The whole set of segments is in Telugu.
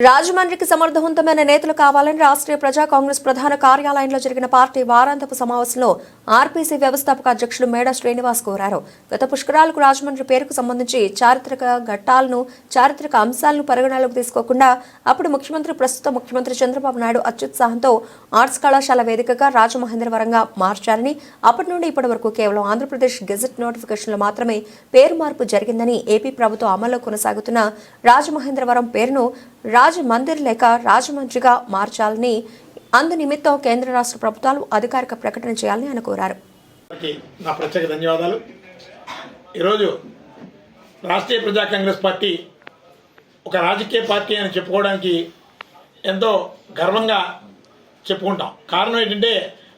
రాజమండ్రికి సమర్థవంతమైన నేతలు కావాలని రాష్ట్రీయ ప్రజా కాంగ్రెస్ ప్రధాన కార్యాలయంలో జరిగిన పార్టీ వారాంతపు సమావేశంలో ఆర్పీసీ వ్యవస్థాపక అధ్యక్షుడు మేడా శ్రీనివాస్ కోరారు. గత పుష్కరాలకు రాజమండ్రి పేరుకు సంబంధించి చారిత్రక ఘట్టాలను చారిత్రక అంశాలను పరిగణలోకి తీసుకోకుండా అప్పుడు ముఖ్యమంత్రి ప్రస్తుత ముఖ్యమంత్రి చంద్రబాబు నాయుడు అత్యుత్సాహంతో ఆర్ట్స్ కళాశాల వేదికగా రాజమహేంద్రవరంగా మార్చారని అప్పటి నుండి ఇప్పటి వరకు కేవలం ఆంధ్రప్రదేశ్ గెజెట్ నోటిఫికేషన్లో మాత్రమే పేరు మార్పు జరిగిందని ఏపీ ప్రభుత్వం అమల్లో కొనసాగుతున్న రాజమహేంద్రవరం పేరును రాజమందిర్ లేక రాజమండ్రిగా మార్చాలని అందునిమిత్తం కేంద్ర రాష్ట్ర ప్రభుత్వాలు అధికారిక ప్రకటన చేయాలని ఆయన కోరారు. నా ప్రత్యేక ధన్యవాదాలు. ఈరోజు రాష్ట్రీయ ప్రజా కాంగ్రెస్ పార్టీ ఒక రాజకీయ పార్టీ అని చెప్పుకోవడానికి ఎంతో గర్వంగా చెప్పుకుంటాం. కారణం ఏంటంటే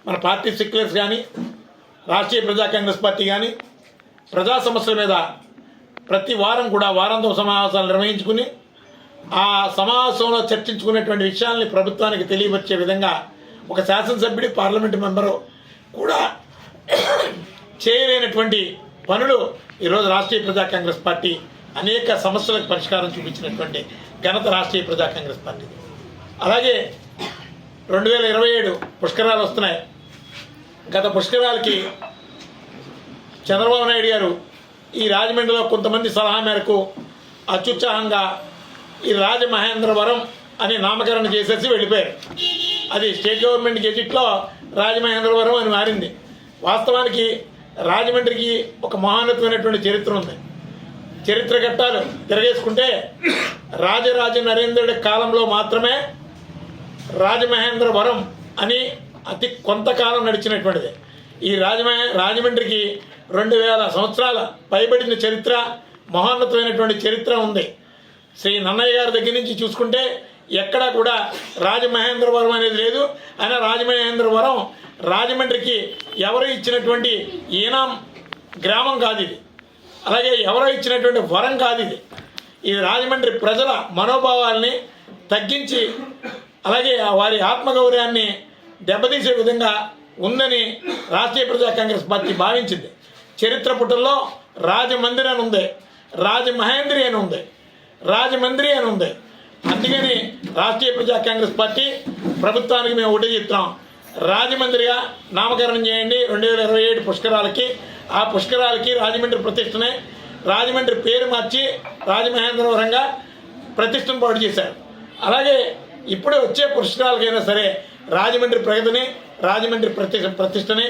మన పార్టీ సెక్యులర్స్ కానీ రాష్ట్రీయ ప్రజా కాంగ్రెస్ పార్టీ కానీ ప్రజా సమస్యల మీద ప్రతి వారం కూడా వారాంతం సమావేశాలు నిర్వహించుకుని ఆ సమావేశంలో చర్చించుకునేటువంటి విషయాల్ని ప్రభుత్వానికి తెలియవచ్చే విధంగా ఒక శాసనసభ్యుడి పార్లమెంటు మెంబరు కూడా చేయలేనటువంటి పనులు ఈరోజు రాష్ట్రీయ ప్రజా కాంగ్రెస్ పార్టీ అనేక సమస్యలకు పరిష్కారం చూపించినటువంటి ఘనత రాష్ట్రీయ ప్రజా కాంగ్రెస్ పార్టీ. అలాగే రెండు వేల ఇరవై ఏడు పుష్కరాలు వస్తున్నాయి. గత పుష్కరాలకి చంద్రబాబు నాయుడు గారు ఈ రాజమండ్రిలో కొంతమంది సలహా మేరకు అత్యుత్సాహంగా ఈ రాజమహేంద్రవరం అని నామకరణ చేసేసి వెళ్ళిపోయారు. అది స్టేట్ గవర్నమెంట్ గెజిట్లో రాజమహేంద్రవరం అని మారింది. వాస్తవానికి రాజమండ్రికి ఒక మహోన్నతమైనటువంటి చరిత్ర ఉంది. చరిత్ర ఘట్టాలు తిరగేసుకుంటే రాజరాజ నరేంద్రుడి కాలంలో మాత్రమే రాజమహేంద్రవరం అని అతి కొంతకాలం నడిచినటువంటిది. ఈ రాజమహే రాజమండ్రికి రెండు వేల సంవత్సరాల పైబడిన చరిత్ర మహోన్నతమైనటువంటి చరిత్ర ఉంది. శ్రీ నన్నయ్య గారి దగ్గర నుంచి చూసుకుంటే ఎక్కడా కూడా రాజమహేంద్రవరం అనేది లేదు. ఆయన రాజమహేంద్రవరం రాజమండ్రికి ఎవరు ఇచ్చినటువంటి ఈనాం గ్రామం కాదు ఇది. అలాగే ఎవరో ఇచ్చినటువంటి వరం కాదు ఇది. ఇది రాజమండ్రి ప్రజల మనోభావాల్ని తగ్గించి అలాగే వారి ఆత్మగౌరవాన్ని దెబ్బతీసే విధంగా ఉందని రాష్ట్రీయ ప్రజా కాంగ్రెస్ పార్టీ భావించింది. చరిత్ర పుటల్లో రాజమందిర్ అని ఉంది. రాజమహేంద్రి అని ఉంది. రాజమండ్రి అని ఉంది. అందుకని రాష్ట్రీయ ప్రజా కాంగ్రెస్ పార్టీ ప్రభుత్వానికి మేము ఒకటే చెప్తున్నాం రాజమండ్రిగా నామకరణం చేయండి. రెండు వేల ఇరవై ఏడు పుష్కరాలకి. ఆ పుష్కరాలకి రాజమండ్రి ప్రతిష్టనే రాజమండ్రి పేరు మార్చి రాజమహేంద్రవరంగా ప్రతిష్టను పాటు చేశారు. అలాగే ఇప్పుడు వచ్చే పుష్కరాలకైనా సరే రాజమండ్రి ప్రగతిని రాజమండ్రి ప్రతి ప్రతిష్టని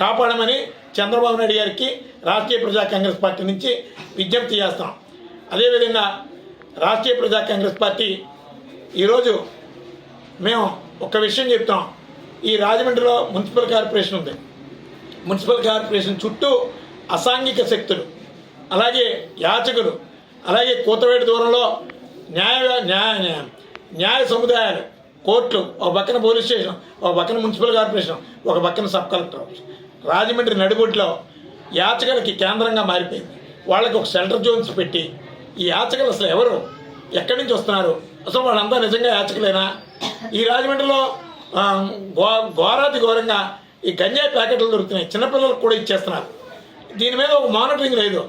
కాపాడమని చంద్రబాబు నాయుడు గారికి రాష్ట్రీయ ప్రజా కాంగ్రెస్ పార్టీ నుంచి విజ్ఞప్తి చేస్తాం అదేవిధంగా రాష్ట్రీయ ప్రజా కాంగ్రెస్ పార్టీ ఈరోజు మేము ఒక విషయం చెప్తాం. ఈ రాజమండ్రిలో మున్సిపల్ కార్పొరేషన్ ఉంది. మున్సిపల్ కార్పొరేషన్ చుట్టూ అసాంఘిక శక్తులు అలాగే యాచకులు అలాగే కూతవేటి దూరంలో న్యాయ న్యాయ న్యాయ- సముదాయాలు కోర్టులు ఒక పక్కన పోలీస్ స్టేషన్ ఒక పక్కన మున్సిపల్ కార్పొరేషన్ ఒక పక్కన సబ్ కలెక్టర్ ఆఫీస్. రాజమండ్రి నడిబొడ్లో యాచకులకి కేంద్రంగా మారిపోయింది. వాళ్ళకి ఒక సెంటర్ జోన్స్ పెట్టి ఈ యాచకులు అసలు ఎవరు? ఎక్కడి నుంచి వస్తున్నారు? అసలు వాళ్ళంతా నిజంగా యాచకులేనా? ఈ రాజమండ్రిలో ఘో ఘోరాతి ఘోరంగా ఈ గంజాయి ప్యాకెట్లు దొరుకుతున్నాయి. చిన్నపిల్లలకు కూడా ఇచ్చేస్తున్నారు. దీని మీద ఒక మానిటరింగ్ లేదు.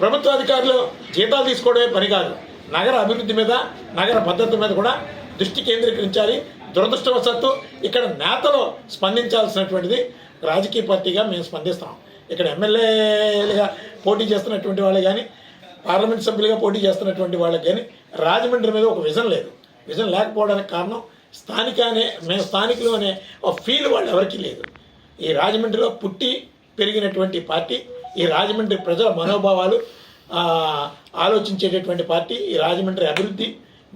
ప్రభుత్వ అధికారులు జీతాలు తీసుకోవడమే పని కాదు. నగర అభివృద్ధి మీద నగర భద్రత మీద కూడా దృష్టి కేంద్రీకరించాలి. దురదృష్టవశాత్తు ఇక్కడ నేతలు స్పందించాల్సినటువంటిది రాజకీయ పార్టీగా మేము స్పందిస్తాం ఇక్కడ ఎమ్మెల్యేలుగా పోటీ చేస్తున్నటువంటి వాళ్ళు కానీ పార్లమెంట్ సభ్యులుగా పోటీ చేస్తున్నటువంటి వాళ్ళకి కానీ రాజమండ్రి మీద ఒక విజన్ లేదు. విజన్ లేకపోవడానికి కారణం స్థానిక అనే మేము స్థానికులు అనే ఒక ఫీల్ వాళ్ళు ఎవరికీ లేదు. ఈ రాజమండ్రిలో పుట్టి పెరిగినటువంటి పార్టీ ఈ రాజమండ్రి ప్రజల మనోభావాలు ఆలోచించేటటువంటి పార్టీ ఈ రాజమండ్రి అభివృద్ధి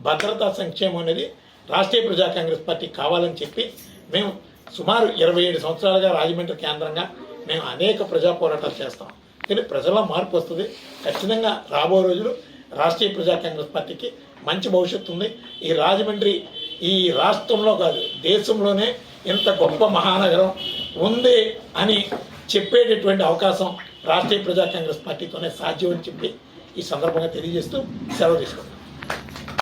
భద్రతా సంక్షేమం అనేది రాష్ట్రీయ ప్రజా కాంగ్రెస్ పార్టీ కావాలని చెప్పి మేము సుమారు ఇరవై ఏడు సంవత్సరాలుగా రాజమండ్రి కేంద్రంగా మేము అనేక ప్రజా పోరాటాలు చేస్తాం. కానీ ప్రజల్లో మార్పు వస్తుంది. ఖచ్చితంగా రాబో రోజులు రాష్ట్రీయ ప్రజా కాంగ్రెస్ పార్టీకి మంచి భవిష్యత్తు ఉంది. ఈ రాజమండ్రి ఈ రాష్ట్రంలో కాదు దేశంలోనే ఇంత గొప్ప మహానగరం ఉంది అని చెప్పేటటువంటి అవకాశం రాష్ట్రీయ ప్రజా కాంగ్రెస్ పార్టీతోనే సాధ్యం అని చెప్పి ఈ సందర్భంగా తెలియజేస్తూ సెలవు తీసుకుంటాం